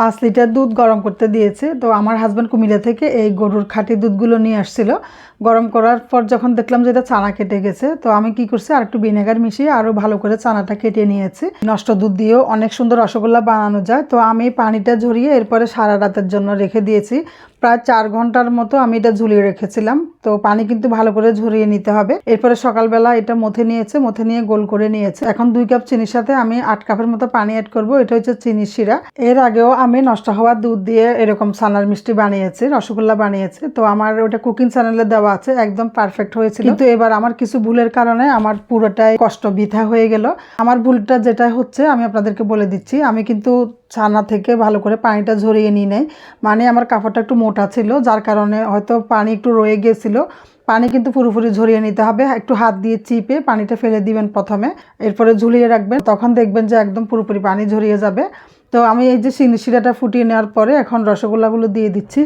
পাঁচ লিটার দুধ গরম করতে দিয়েছে। তো আমার হাজব্যান্ড কুমিল্লা থেকে এই গরুর খাঁটি দুধগুলো নিয়ে আসছিল। গরম করার পর যখন দেখলাম যে এটা চানা কেটে গেছে, তো আমি কি করছি আর একটু ভিনেগার মিশিয়ে আরও ভালো করে চানাটা কেটে নিয়েছি। নষ্ট দুধ দিয়েও অনেক সুন্দর রসগোল্লা বানানো যায়। তো আমি পানিটা ঝরিয়ে এরপরে সারা রাতের জন্য রেখে দিয়েছি। প্রায় চার ঘণ্টার মতো আমি এটা ঝুলিয়ে রেখেছিলাম। তো পানি কিন্তু ভালো করে ঝরিয়ে নিতে হবে। এরপরে সকালবেলা এটা মথে নিয়েছে, মথে নিয়ে গোল করে নিয়েছে। এখন দুই কাপ চিনির সাথে আমি আট কাপের মতো পানি অ্যাড করব। এটা হচ্ছে চিনির শিরা। এর আগেও আমি নষ্ট হওয়া দুধ দিয়ে এরকম সানার মিষ্টি বানিয়েছি, রসগোল্লা বানিয়েছি। তো আমার ওটা কুকিং চ্যানেলে দেওয়া আছে, একদম পারফেক্ট হয়েছিল। কিন্তু এবার আমার কিছু ভুলের কারণে আমার পুরোটাই কষ্ট বৃথা হয়ে গেল। আমার ভুলটা যেটা হচ্ছে আমি আপনাদেরকে বলে দিচ্ছি। আমি কিন্তু ছানা থেকে ভালো করে পানিটা ঝরিয়ে নিয়ে নেয়। মানে আমার কাপড়টা একটু মোটা ছিল, যার কারণে হয়তো পানি একটু রয়ে গিয়েছিল পানি কিন্তু পুরোপুরি ঝরিয়ে নিতে হবে। একটু হাত দিয়ে চিপে পানিটা ফেলে দিবেন প্রথমে। এরপরে ঝুলিয়ে রাখবেন। তখন দেখবেন যে একদম পুরোপুরি পানি ঝরিয়ে যাবে। তো আমি এই যে চিনি শিরাটা ফুটিয়ে নেওয়ার পরে এখন রসগোল্লাগুলো দিয়ে দিচ্ছি।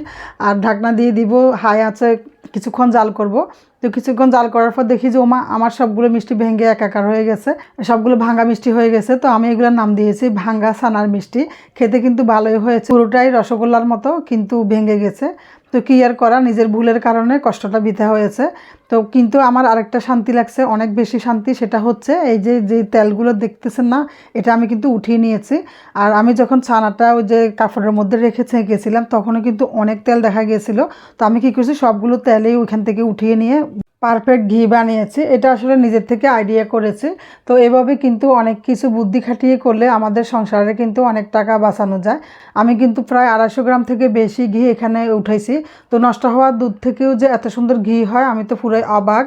আর ঢাকনা দিয়ে দিব। হাই আছে কিছুক্ষণ জাল করব। তো কিছুক্ষণ জাল করার পর দেখি যে, ওমা, আমার সবগুলো মিষ্টি ভেঙে একাকার হয়ে গেছে। সবগুলো ভাঙ্গা মিষ্টি হয়ে গেছে। তো আমি এগুলোর নাম দিয়েছি, ভাঙ্গা সানার মিষ্টি। খেতে কিন্তু ভালোই হয়েছে। পুরোটাই রসগোল্লার মতো, কিন্তু ভেঙে গেছে। তো কী আর করা? নিজের ভুলের কারণে কষ্টটা বিতে হয়েছে। তো কিন্তু আমার আরেকটা শান্তি লাগছে, অনেক বেশি শান্তি, সেটা হচ্ছে এই যে যে তেলগুলো দেখতেছেন না, এটা আমি কিন্তু উঠিয়ে নিয়েছি। আর আমি যখন ছানাটা ওই যে কাপড়ের মধ্যে রেখে ছেঁকেছিলাম তখনও কিন্তু অনেক তেল দেখা গিয়েছিল। তো আমি কী করছি, সবগুলো তেলেই ওইখান থেকে উঠিয়ে নিয়ে পারফেক্ট ঘি বানিয়েছি। এটা আসলে নিজের থেকে আইডিয়া করেছে। তো এভাবে কিন্তু অনেক কিছু বুদ্ধি খাটিয়ে করলে আমাদের সংসারে কিন্তু অনেক টাকা বাঁচানো যায়। আমি কিন্তু প্রায় আড়াইশো গ্রাম থেকে বেশি ঘি এখানে উঠাইছি। তো নষ্ট হওয়া দুধ থেকেও যে এত সুন্দর ঘি হয়, আমি তো পুরোই অবাক।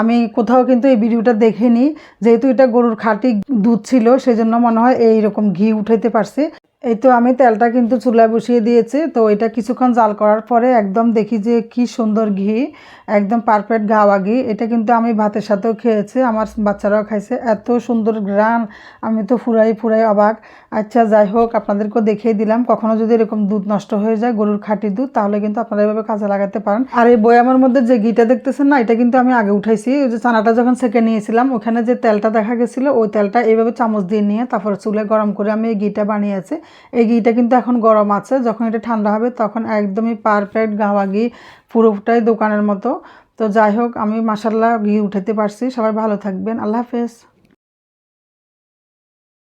আমি কোথাও কিন্তু এই ভিডিওটা দেখিনি। যেহেতু এটা গরুর খাঁটি দুধ ছিল, সেজন্য মনে হয় এইরকম ঘি উঠাইতে পারছি। এই তো আমি তেলটা কিন্তু চুলায় বসিয়ে দিয়েছি, তো এটা কিছুক্ষণ জাল করার পরে একদম দেখি যে কি সুন্দর ঘি, একদম পারফেক্ট ঘাওয়া ঘি। এটা কিন্তু আমি ভাতের সাথেও খেয়েছি, আমার বাচ্চারাও খাইছে, এত সুন্দর গ্রান আমি তো ফুরাই ফুরাই অবাক। আচ্ছা যাই হোক, আপনাদেরকেও দেখিয়ে দিলাম, কখনো যদি এরকম দুধ নষ্ট হয়ে যায়, গরুর খাঁটি দুধ, তাহলে কিন্তু আপনারা এভাবে কাজে লাগাতে পারেন। আর এই বয়ামের মধ্যে যে ঘিটা দেখতেছেন না, এটা কিন্তু আমি আগে উঠাইছি ওই যে চানাটা যখন সেকে নিয়েছিলাম, ওখানে যে তেলটা দেখা গেছিল, ওই তেলটা এইভাবে চামচ দিয়ে নিয়ে তারপর চুলে গরম করে আমি এই ঘিটা বানিয়েছি। এই ঘিটা কিন্তু এখন গরম আছে। যখন এটা ঠান্ডা হবে তখন একদমই পারফেক্ট গাওয়া ঘি, পুরোটাই দোকানের মতো। তো যাই হোক, আমি মাসাল্লাহ ঘি উঠাতে পারছি। সবাই ভালো থাকবেন। আল্লাহ হাফেজ।